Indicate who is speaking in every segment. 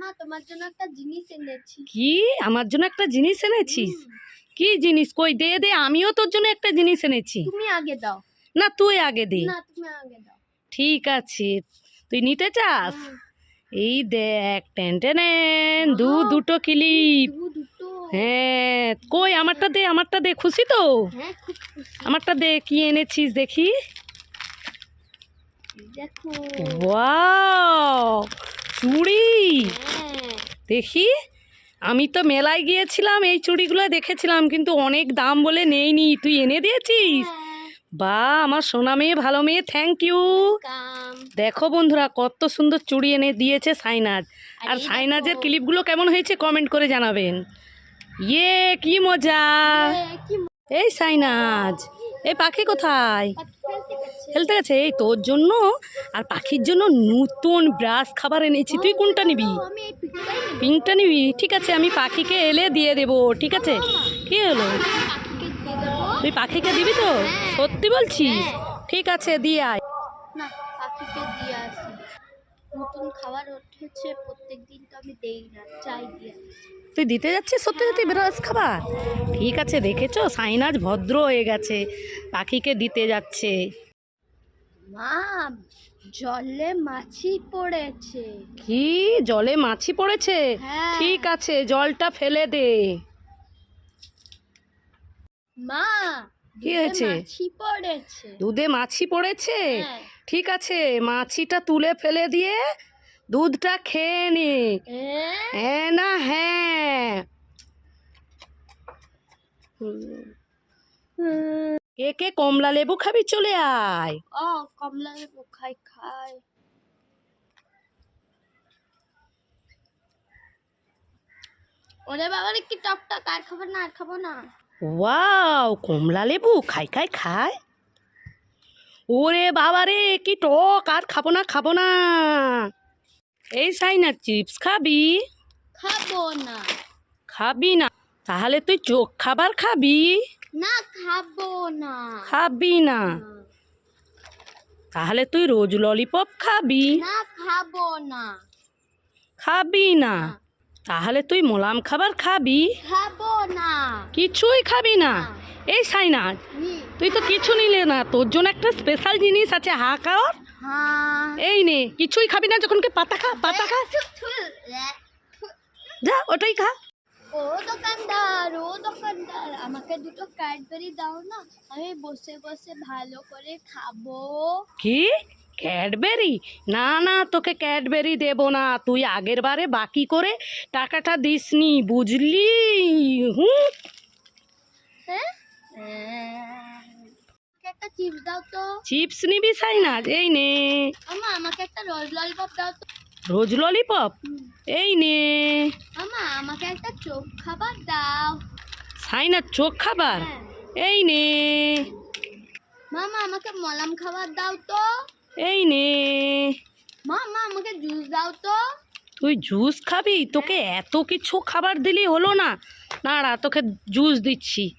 Speaker 1: মা তোমার জন্য একটা জিনিস এনেছি।
Speaker 2: কি? আমার জন্য একটা জিনিস এনেছিস? কি জিনিস? কই দে দে আমিও তোর জন্য একটা জিনিস এনেছি।
Speaker 1: তুমি আগে দাও।
Speaker 2: না তুই আগে দে।
Speaker 1: না তুমি আগে দাও।
Speaker 2: ঠিক আছে। তুই নিতে চাস? এই দেখ টেন টেন দু দুটো ক্লিপ। হ্যাঁ কই আমারটা দে আমারটা দে খুশি তো?
Speaker 1: হ্যাঁ
Speaker 2: আমারটা দে কি এনেছিস দেখি।
Speaker 1: দেখো।
Speaker 2: ওয়াও চুড়ি দেখি? আমি তো মেলায় গিয়েছিলাম এই চুড়িগুলো দেখেছিলাম কিন্তু অনেক দাম বলে নেইনি। তুই এনে দিয়েছিস? বা আমার সোনা মেয়ে ভালো মেয়ে থ্যাংক ইউ দেখো বন্ধুরা কত সুন্দর চুড়ি এনে দিয়েছে সাইনাজ। আর সাইনাজের ক্লিপগুলো কেমন হয়েছে কমেন্ট করে জানাবেন। ইয়ে কি মজা। এই সাইনাজ এই পাখি কোথায়?
Speaker 1: খেলতে গেছে
Speaker 2: এই তোর জন্য আর পাখির জন্য নতুন ব্রাশ খাবার এনেছি। তুই কোনটা নিবি? পিঙ্কটা নিবি? ঠিক আছে আমি পাখিকে এলে দিয়ে দেবো ঠিক আছে? কি হলো? তুই পাখিকে দিবি তো?
Speaker 1: হ্যাঁ।
Speaker 2: সত্যি বলছিস?
Speaker 1: হ্যাঁ।
Speaker 2: ঠিক আছে দিয়ে আয়।
Speaker 1: না পাখিকে দিয়ে আসি। নতুন খাবার প্রত্যেক দিন তো আমি দেই না চাই দিয়ে
Speaker 2: তুই দিতে যাচ্ছিস সত্যি সত্যি ব্রাশ খাবার? ঠিক আছে দেখেছ? সাইনাজ ভদ্র হয়ে গেছে পাখিকে দিতে যাচ্ছে।
Speaker 1: মা জলে মাছি পড়েছে।
Speaker 2: কি? জলে মাছি পড়েছে?
Speaker 1: হ্যাঁ।
Speaker 2: ঠিক আছে জলটা ফেলে দে।
Speaker 1: মা
Speaker 2: কি
Speaker 1: দুধে
Speaker 2: হয়েছে?
Speaker 1: মাছি পড়েছে।
Speaker 2: দুধে মাছি পড়েছে?
Speaker 1: হ্যাঁ।
Speaker 2: ঠিক আছে মাছিটা তুলে ফেলে দিয়ে দুধটা খেয়ে নে? হ্যাঁ না হ্যাঁ। কে কে কমলা লেবু খাবি চলে আয়।
Speaker 1: ও কমলা লেবু খাই খাই। ওরে বাবা কি টক টক আর খাব না আর খাব না।
Speaker 2: ওয়াও কমলা লেবু খাই খাই খায় ওরে বাবা রে কি টক আর খাব না খাব না। এই সাইনা চিপস খাবি?
Speaker 1: খাব না।
Speaker 2: খাবি না। তাহলে তুই চোখ খাবার খাবি।
Speaker 1: না খাব না।
Speaker 2: খাবি না? তাহলে তুই রোজ ললিপপ খাবি।
Speaker 1: না খাব না।
Speaker 2: খাবি না? তাহলে তুই মোলাম খাবার খাবি?
Speaker 1: খাব না।
Speaker 2: কিছুই খাবি না? এই সাইনা
Speaker 1: নি।
Speaker 2: তুই তো কিছু নিলে না তোর জন্য একটা স্পেশাল জিনিস আছে হা খাওয়ার?
Speaker 1: হ্যাঁ।
Speaker 2: এই নে কিছুই খাবি না যখন কে পাতা খা পাতা খা। যা ওটাই খা।
Speaker 1: ও দোকানদার ও আমাকে দুটো ক্যাডবেরি দাও না আমি বসে বসে ভালো করে খাব।
Speaker 2: কি? ক্যাডবেরি? না না তোকে ক্যাডবেরি দেব না। তুই আগের বারে বাকি করে টাকাটা দিসনি বুঝলি? হুম?
Speaker 1: হ্যাঁ? একটা চিপস দাও তো।
Speaker 2: চিপস নিবি সাইনাজ এই নে।
Speaker 1: আমা আমাকে একটা রোজ ললিপপ দাও তো।
Speaker 2: রোজ ললিপপ? এই নে।
Speaker 1: আমা আমাকে একটা চোখ খাবার দাও।
Speaker 2: সাইনাজ চোখ খাবার। এই নে।
Speaker 1: মামা আমাকে মলাম খাবার দাও তো।
Speaker 2: এই নে।
Speaker 1: মামা আমাকে জুস দাও তো।
Speaker 2: তুই জুস খাবি? তোকে এত কিছু খাবার দিলি হলো না। নাড়া তোকে জুস দিচ্ছি।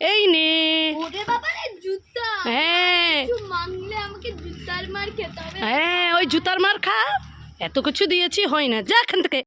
Speaker 2: এই নে।
Speaker 1: ওরে বাবা রে জুতা।
Speaker 2: হ্যাঁ।
Speaker 1: মাংলে আমাকে জুতার মার খেতে হবে।
Speaker 2: হ্যাঁ ওই জুতার মার খা। এত কিছু দিয়েছি হয় না। যা এখান থেকে।